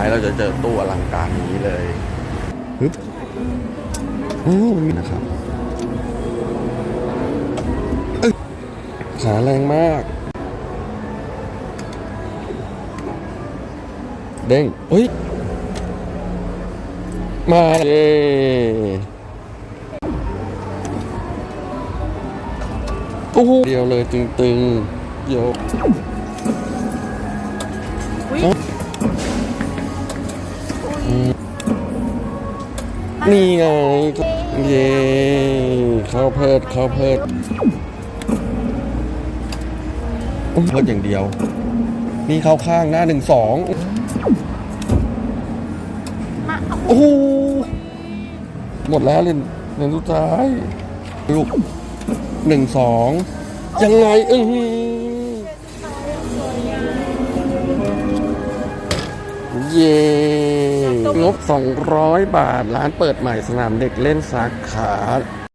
ายเราจะเจอตู้อลังการนี้เลยฮึบโอ้นี่นะครับเอ้ยขาแรงมาก เด้งเฮ้ย มาเย้โอ้โหเดียวเลยตึงๆเดี๋ยว นี่ไง เย้เข้าเพิดเข้าเพิดเพิดอย่างเดียว นี่เข้าข้างหน้าหนึ่งสองโอ้โหหมดแล้วเล่นเล่นสุดท้าย ลูกหนึ่งสองยังไงอืออเย้ งบ 200 บาท ร้านเปิดใหม่สนามเด็กเล่นสาขา